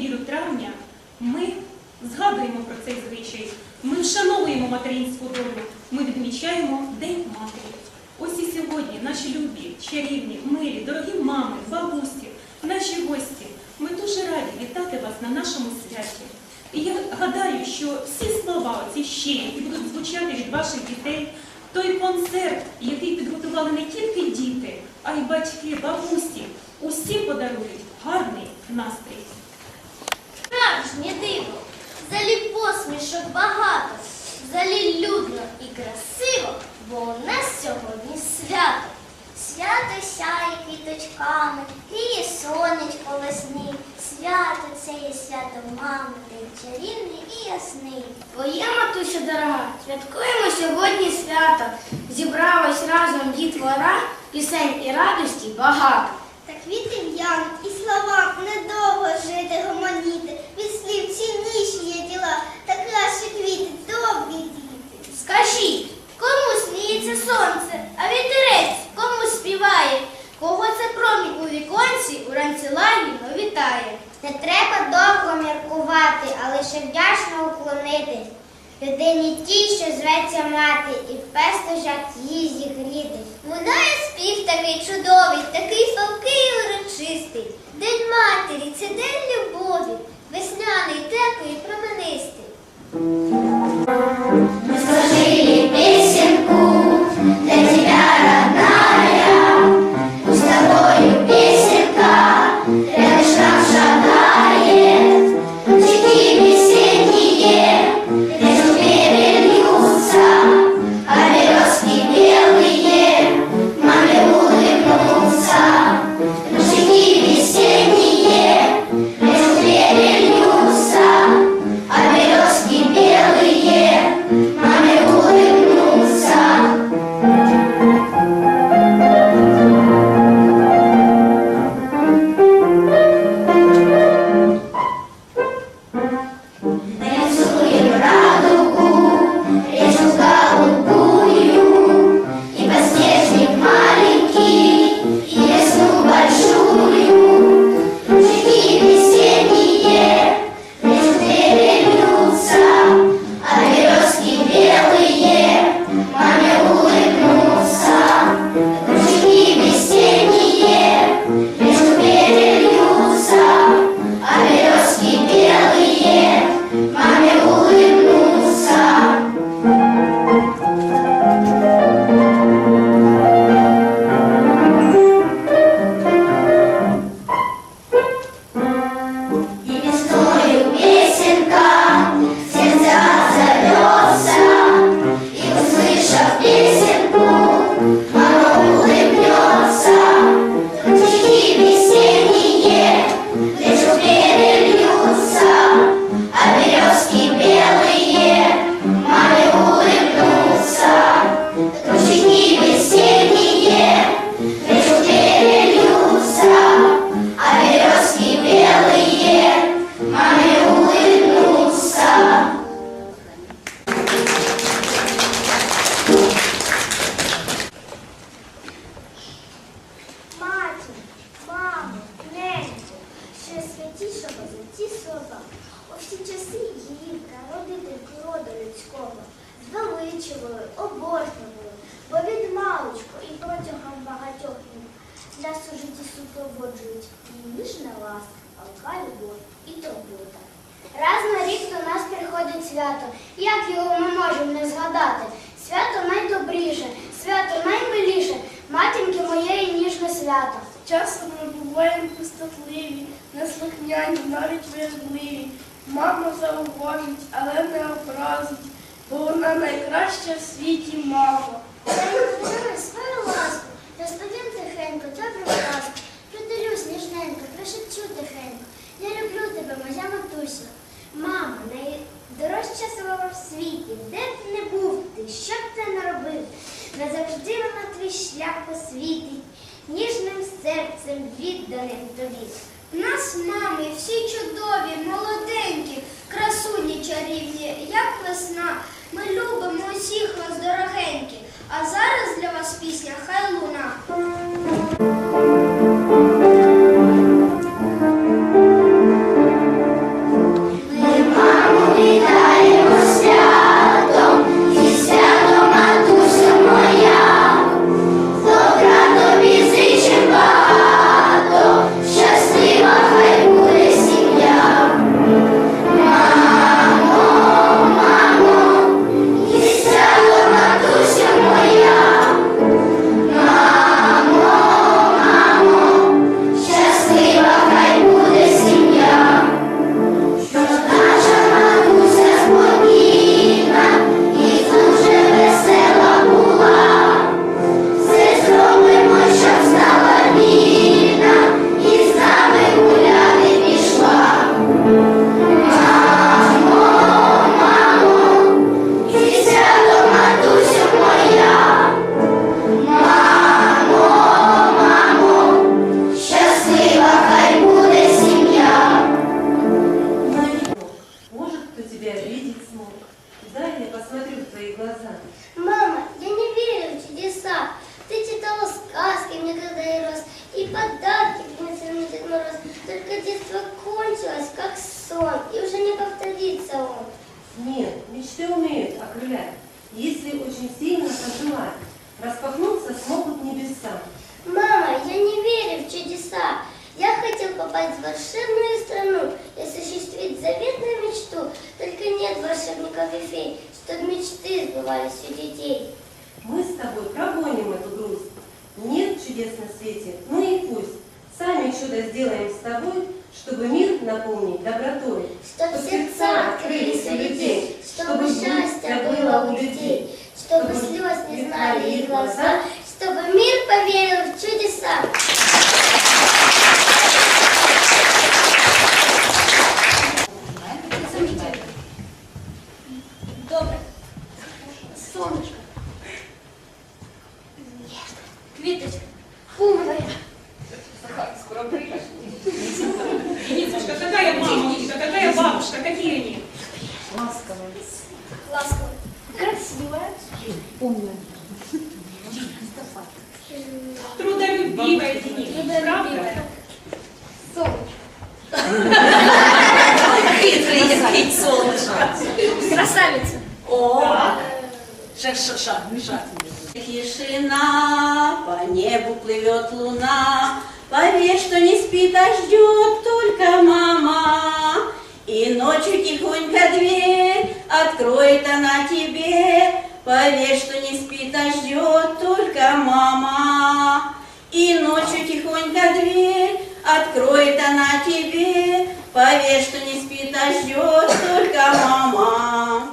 неділю травня ми згадуємо про цей звичай. Ми вшановуємо материнську долю. Ми відмічаємо День матері. Ось і сьогодні наші любі, чарівні, милі, дорогі мами, бабусі, наші гості. Ми дуже раді вітати вас на нашому святі. І я гадаю, що всі слова, ці щирі, які будуть звучати від ваших дітей, той концерт, який підготували не тільки діти, а й батьки, бабусі, усі подарують гарний настрій. Справжнє диво, взагалі посмішок багато, взагалі людно і красиво, бо у нас сьогодні свято. Свято сяє квіточками, гріє сонечко весни. Свято це є свято мами, день чарівний і ясний. Твоя матуся дорога, святкуємо сьогодні свято. Зібралась разом дітвора, пісень і радості багато. Та квіти в'януть і слова недовго жити гомоніти. Слів цінніші є діла, та краще квіти, добрі діти. Скажіть, Кому сміється сонце, а вітерець кому співає? Кого це промінь у віконці уранці лагідно вітає? Не треба довго міркувати, а лише вдячно уклонитись. Людині тій, що зветься мати, і в пестежах її зігрітись. Лунає спів такий чудовий, такий палкий і урочистий. День матері це день любові, весняний, теплий, променистий. Звеличували, обожнювали, бо від маличку і протягом багатьох днів нас у житті супроводжують і ніжна ласка, палка любов і турбота. Раз на рік до нас приходить свято. Як його ми можемо не згадати? Свято найдобріше, свято наймиліше, матінки моєї ніжне свято. Часом ми буваємо пустотливі, неслухняні, навіть вражливі. Мама зауважить, але не образить, бо вона найкраща в світі мама. Дай свою ласку, розповім тихенько, добру ласку. Приділюсь ніжненько, прошепчу тихенько. Я люблю тебе, моя матуся. Мама, найдорожче слово в світі, де б не був ти, що б ти не робив, назавжди вона твій шлях освітить, ніжним серцем відданим тобі. Нас, мами, всі чудові, молоденькі, красуні чарівні, як весна. Ми любимо усіх вас, дорогенькі. А зараз для вас пісня хай луна. Мороз. Только детство кончилось, как сон, и уже не повторится он. Нет, мечты умеют окрылять, если очень сильно пожелать. Распахнуться смогут небеса. Мама, я не верю в чудеса. Я хотел попасть в волшебную страну и осуществить заветную мечту. Только нет волшебников и фей, чтобы мечты сбывались у детей. Мы с тобой прогоним эту грусть. Нет чудес на свете, ну и пусть. Сами чудо сделаем с тобой, чтобы мир наполнить добротой. Чтоб сердца открылись у людей, чтобы счастье было у детей, чтобы слез не знали их глаза, чтобы мир поверил в чудеса. Добре. Солнышко, Трудолюбивая, Денис. Правда? солнышко. красавица, О, шаг, шаг, шаг, шаг. Тишина, по небу плывет луна, Поверь, что не спит, а ждет только мама. И ночью тихонько дверь откроет она тебе, Поверь, что не спит, а ждет только мама. И ночью тихонько дверь откроет она тебе, Поверь, что не спит, а ждет только мама.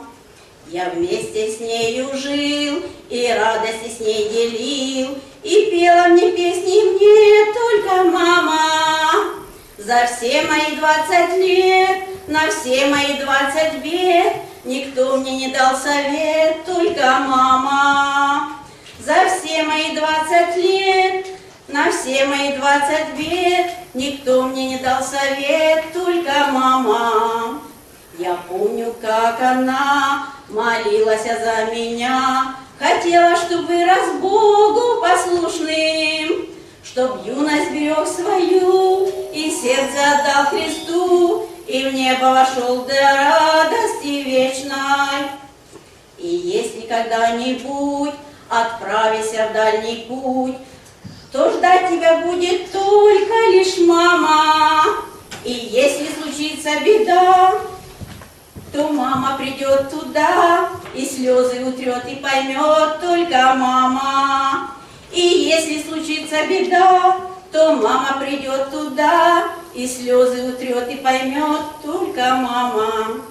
Я вместе с нею жил и радости с ней делил, И пела мне песни мне только мама. За все мои двадцать лет, на все мои двадцать бед, Никто мне не дал совет, только мама. За все мои двадцать лет, на все мои двадцать бед, Никто мне не дал совет, только мама. Я помню, как она молилась за меня, Хотела, чтобы вырос Богу послушным, Чтоб юность берег свою и сердце отдал Христу, И в небо вошел до радости вечной. И если когда-нибудь отправишься в дальний путь, то ждать тебя будет только лишь мама. И если случится беда, то мама придет туда и слезы утрет и поймет только мама. И если случится беда, то мама придет туда и слезы утрет и поймет только мама.